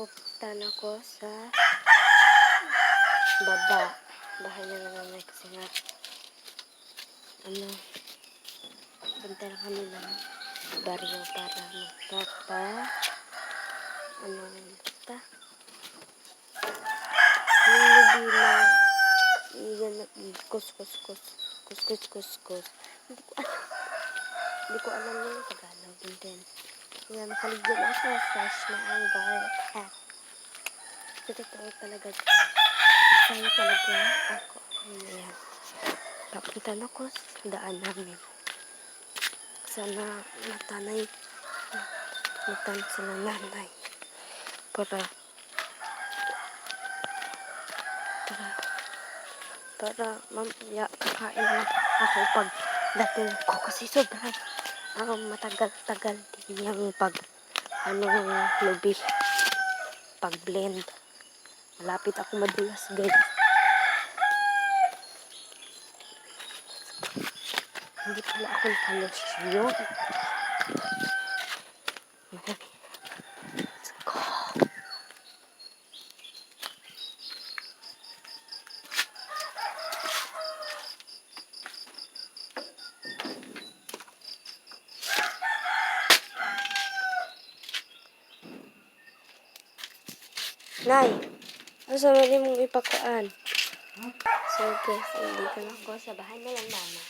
Pupunta na ako sa baba. Bahay na nanay kasi ano punta na kami ng baryo para magpapa ano basta. Yung lubi na yan kus kus kus kus kus kus kus. Hindi ko alam hindi ko alam yung Tagalog. And then yan nakaligyan ako. Fresh na ang garlic. Hat sa totoo talaga ito. Masaya talaga ako. Ayan. Papunta na ko sa daan namin. Sana matanay. Matan sila nanay. Para para para mamaya kakain ako pag dating ko kasi sobrang ang matagal-tagal din yung pag ano lubi pag blend malapit ako madulas guys. Hindi pala ako nakalusyon let's Nay, asa man mong ipakuan? So guys, dito na ako sa bahay na lang mama.